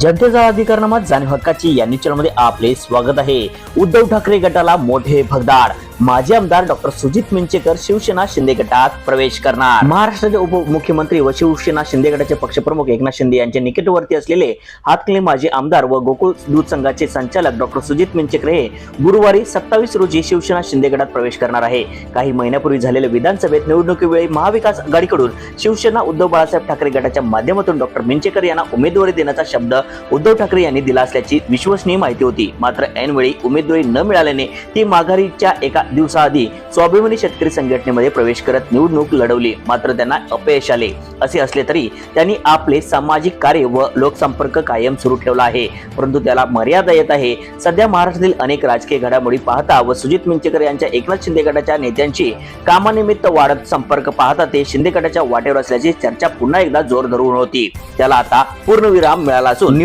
जनतेचा अधिकारनामात जाणीव हक्काची या न्यूज चॅनलमध्ये आपले स्वागत आहे. उद्धव ठाकरे गटाला मोठे भगदाड. माजी आमदार डॉक्टर सुजित मिंचेकर शिवसेना शिंदे गटात प्रवेश करणार. महाराष्ट्राचे उपमुख्यमंत्री व शिवसेना शिंदे गटाचे पक्षप्रमुख एकनाथ शिंदे यांचे निकटवर्ती असलेले हातकले माजी आमदार व गोकुळ दूध संघाचे संचालक डॉक्टर सुजित मिंचेकर हे गुरुवारी सत्तावीस रोजी शिवसेना शिंदे गटात प्रवेश करणार आहे. काही महिन्यापूर्वी झालेल्या विधानसभेत निवडणुकीवेळी महाविकास आघाडीकडून शिवसेना उद्धव बाळासाहेब ठाकरे गटाच्या माध्यमातून डॉक्टर मिंचेकर यांना उमेदवारी देण्याचा शब्द उद्धव ठाकरे यांनी दिला असल्याची विश्वसनीय माहिती होती. मात्र ऐनवेळी उमेदवारी न मिळाल्याने ती माघारीच्या एका दिवसाआधी स्वाभिमानी शेतकरी संघटनेमध्ये प्रवेश करत निवडणूक लढवली. मात्र त्यांना अपयश आले. असे असले तरी त्यांनी आपले सामाजिक कार्य व लोकसंपर्क कायम सुरू ठेवला आहे. परंतु त्याला मर्यादा येत आहे. सध्या महाराष्ट्रातील अनेक राजकीय घडामोडी पाहता व सुजित मिंचेकर यांच्या एकनाथ शिंदे गटाच्या नेत्यांची कामानिमित्त वाढत संपर्क पाहता ते शिंदे गटाच्या वाटेवर असल्याची चर्चा पुन्हा एकदा जोर धरून होती. त्याला आता पूर्णविराम मिळाला असून